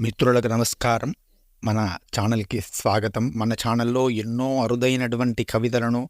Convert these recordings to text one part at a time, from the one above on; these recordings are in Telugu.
మిత్రులకు నమస్కారం. మన ఛానల్కి స్వాగతం. మన ఛానల్లో ఎన్నో అరుదైనటువంటి కవితలను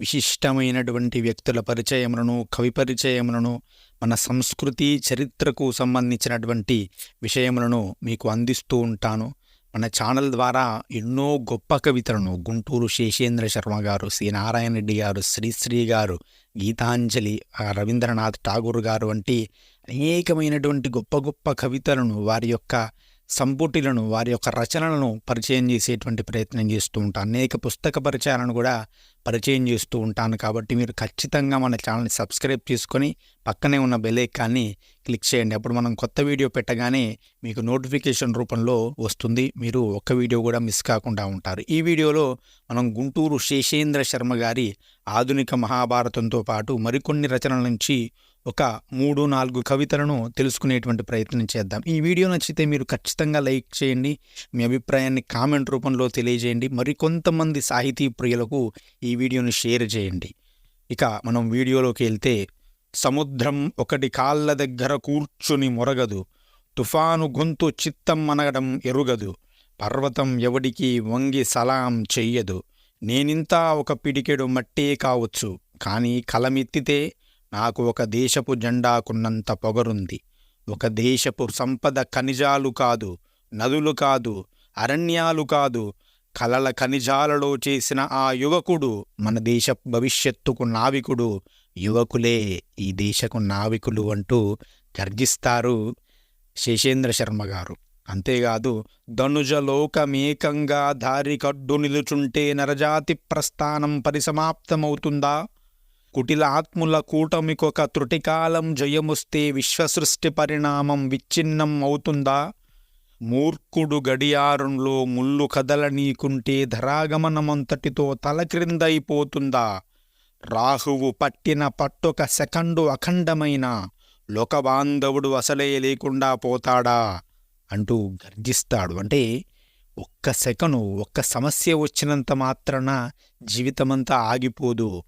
విశిష్టమైనటువంటి వ్యక్తుల పరిచయములను కవి పరిచయములను మన సంస్కృతి చరిత్రకు సంబంధించినటువంటి విషయములను మీకు అందిస్తూ ఉంటాను. మన ఛానల్ ద్వారా ఎన్నో గొప్ప కవితలను గుంటూరు శేషేంద్ర శర్మ గారు శ్రీ నారాయణ రెడ్డి గారు శ్రీశ్రీ గారు గీతాంజలి రవీంద్రనాథ్ ఠాగూర్ గారు వంటి అనేకమైనటువంటి గొప్ప గొప్ప కవితలను వారి యొక్క సంపుటిలను వారి యొక్క రచనలను పరిచయం చేసేటువంటి ప్రయత్నం చేస్తూ ఉంటాను. అనేక పుస్తక పరిచయాలను కూడా పరిచయం చేస్తూ ఉంటాను. కాబట్టి మీరు ఖచ్చితంగా మన ఛానల్ని సబ్స్క్రైబ్ చేసుకొని పక్కనే ఉన్న బెలైకాన్ని క్లిక్ చేయండి. అప్పుడు మనం కొత్త వీడియో పెట్టగానే మీకు నోటిఫికేషన్ రూపంలో వస్తుంది. మీరు ఒక్క వీడియో కూడా మిస్ కాకుండా ఉంటారు. ఈ వీడియోలో మనం గుంటూరు శేషేంద్ర శర్మ గారి ఆధునిక మహాభారతంతో పాటు మరికొన్ని రచనల నుంచి ఒక మూడు నాలుగు కవితలను తెలుసుకునేటువంటి ప్రయత్నం చేద్దాం. ఈ వీడియో నచ్చితే మీరు ఖచ్చితంగా లైక్ చేయండి. మీ అభిప్రాయాన్ని కామెంట్ రూపంలో తెలియజేయండి. మరికొంతమంది సాహితీ ప్రియులకు ఈ వీడియోను షేర్ చేయండి. ఇక మనం వీడియోలోకి వెళ్తే సముద్రం ఒకటి కాళ్ళ దగ్గర కూర్చుని మొరగదు. తుఫాను గొంతు చిత్తం అనగడం ఎరుగదు. పర్వతం ఎవడికి వంగి సలాం చెయ్యదు. నేనింతా ఒక పిడికెడు మట్టే కావచ్చు. కానీ కలమెత్తితే నాకు ఒక దేశపు జెండాకున్నంత పొగరుంది. ఒక దేశపు సంపద ఖనిజాలు కాదు నదులు కాదు అరణ్యాలు కాదు కలల ఖనిజాలలో చేసిన ఆ యువకుడు మన దేశ భవిష్యత్తుకు నావికుడు యువకులే ఈ దేశకు నావికులు అంటూ గర్జిస్తారు శేషేంద్ర శర్మ గారు. అంతేకాదు ధనుజలోకమేకంగా దారికడ్డు నిలుచుంటే నరజాతి ప్రస్థానం పరిసమాప్తమవుతుందా? కుటిలాత్ముల కూటమికొక త్రుటికాలం జయముస్తే విశ్వసృష్టి పరిణామం విచ్ఛిన్నం అవుతుందా? మూర్ఖుడు గడియారంలో ముళ్ళు కదలనీకుంటే ధరాగమనమంతటితో తలక్రిందైపోతుందా రాహువు పట్టిన పట్టొక సెకండు అఖండమైన లోకబాంధవుడు అసలే లేకుండా పోతాడా? అంటూ గర్జిస్తాడు. అంటే ఒక్క సెకను ఒక్క సమస్య వచ్చినంత మాత్రాన జీవితమంతా ఆగిపోదు.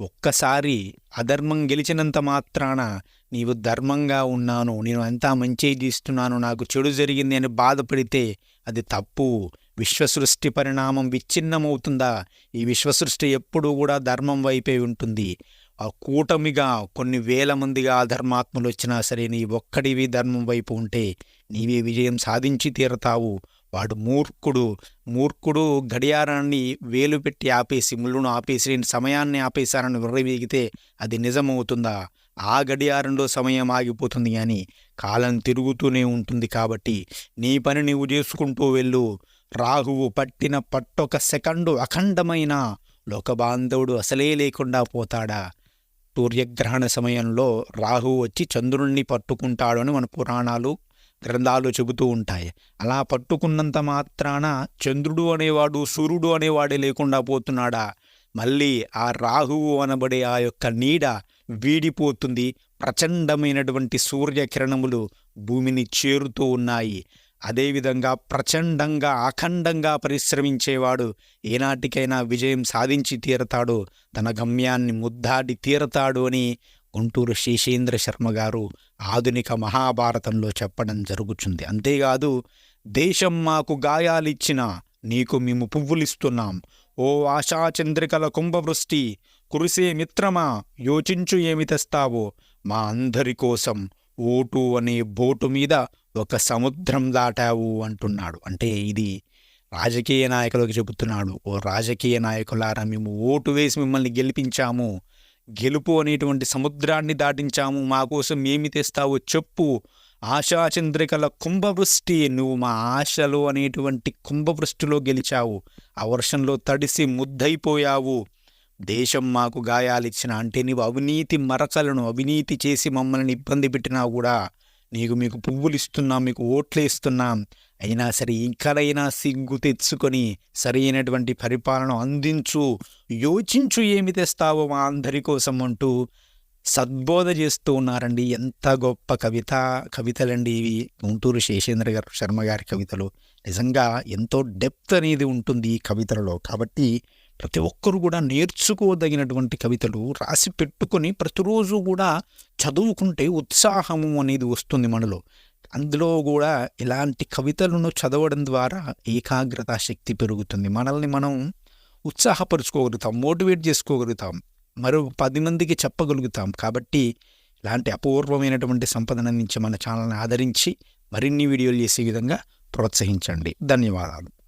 ఒక్కసారి అధర్మం గెలిచినంత మాత్రాన నీవు ధర్మంగా ఉన్నాను నేను అంతా మంచి చేస్తున్నాను నాకు చెడు జరిగింది అని బాధపడితే అది తప్పు. విశ్వసృష్టి పరిణామం విచ్ఛిన్నమవుతుందా? ఈ విశ్వసృష్టి ఎప్పుడూ కూడా ధర్మం వైపే ఉంటుంది. ఆ కూటమిగా కొన్ని వేల మందిగా అధర్మాత్ములు వచ్చినా సరే నీ ఒక్కడివి ధర్మం వైపు ఉంటే నీవే విజయం సాధించి తీరతావు. వాడు మూర్ఖుడు మూర్ఖుడు గడియారాన్ని వేలు పెట్టి ఆపేసి ముళ్ళును ఆపేసి నేను సమయాన్ని ఆపేశారని విర్రవీగితే అది నిజమవుతుందా? ఆ గడియారంలో సమయం ఆగిపోతుంది కానీ కాలం తిరుగుతూనే ఉంటుంది కాబట్టి నీ పని నీవు చేసుకుంటూ వెళ్ళు. రాహువు పట్టిన పట్టొక సెకండు అఖండమైన లోకబాంధవుడు అసలే లేకుండా పోతాడా? సూర్యగ్రహణ సమయంలో రాహువు వచ్చి చంద్రుణ్ణి పట్టుకుంటాడు అని మన పురాణాలు గ్రంథాలు చెబుతూ ఉంటాయి. అలా పట్టుకున్నంత మాత్రాన చంద్రుడు అనేవాడు సూర్యుడు అనేవాడే లేకుండా పోతున్నాడా? మళ్ళీ ఆ రాహువు అనబడే ఆ యొక్క నీడ వీడిపోతుంది. ప్రచండమైనటువంటి సూర్యకిరణములు భూమిని చేరుతూ ఉన్నాయి. అదేవిధంగా ప్రచండంగా అఖండంగా పరిశ్రమించేవాడు ఏనాటికైనా విజయం సాధించి తీరతాడు. తన గమ్యాన్ని ముద్దాడి తీరతాడు అని గుంటూరు శేషేంద్ర శర్మ గారు ఆధునిక మహాభారతంలో చెప్పడం జరుగుతుంది అంతేకాదు దేశం మాకు గాయాలిచ్చిన నీకు మేము పువ్వులిస్తున్నాం. ఓ ఆశాచంద్రికల కుంభవృష్టి కురిసే మిత్రమా యోచించు ఏమి తెస్తావో మా అందరి కోసం ఓటు అనే బోటు మీద ఒక సముద్రం దాటావు అంటున్నాడు. అంటే ఇది రాజకీయ నాయకులకు చెబుతున్నాడు. ఓ రాజకీయ నాయకులారా మేము ఓటు వేసి మిమ్మల్ని గెలిపించాము. గెలుపు అనేటువంటి సముద్రాన్ని దాటించాము. మా కోసం ఏమి తెస్తావో చెప్పు. ఆశాచంద్రికల కుంభవృష్టి నువ్వు మా ఆశలు అనేటువంటి కుంభవృష్టిలో గెలిచావు. ఆ వర్షంలో తడిసి ముద్దైపోయావు దేశం మాకు గాయాలిచ్చిన అంటే నీవు అవినీతి మరకలను అవినీతి చేసి మమ్మల్ని ఇబ్బంది పెట్టినా కూడా నీకు మీకు పువ్వులు ఇస్తున్నాం మీకు ఓట్లు ఇస్తున్నాం అయినా సరే ఇంకనైనా సిగ్గు తెచ్చుకొని సరైనటువంటి పరిపాలన అందించు యోచించు ఏమి తెస్తావో మా అందరి కోసం అంటూ సద్బోధ చేస్తూ ఉన్నారండి. ఎంత గొప్ప కవిత కవితలండి ఇవి. గుంటూరు శేషేంద్ర గారు శర్మ గారి కవితలు. నిజంగా ఎంతో డెప్త్ అనేది ఉంటుంది ఈ కవితలలో. కాబట్టి ప్రతి ఒక్కరు కూడా నేర్చుకోదగినటువంటి కవితలు రాసి పెట్టుకొని ప్రతిరోజు కూడా చదువుకుంటే ఉత్సాహము అనేది వస్తుంది మనలో. అందులో కూడా ఇలాంటి కవితలను చదవడం ద్వారా ఏకాగ్రత శక్తి పెరుగుతుంది. మనల్ని మనం ఉత్సాహపరుచుకోగలుగుతాం మోటివేట్ చేసుకోగలుగుతాం. మరో పది మందికి చెప్పగలుగుతాం. కాబట్టి ఇలాంటి అపూర్వమైనటువంటి సంపదన నుంచి మన ఛానల్ని ఆదరించి మరిన్ని వీడియోలు చేసే విధంగా ప్రోత్సహించండి. ధన్యవాదాలు.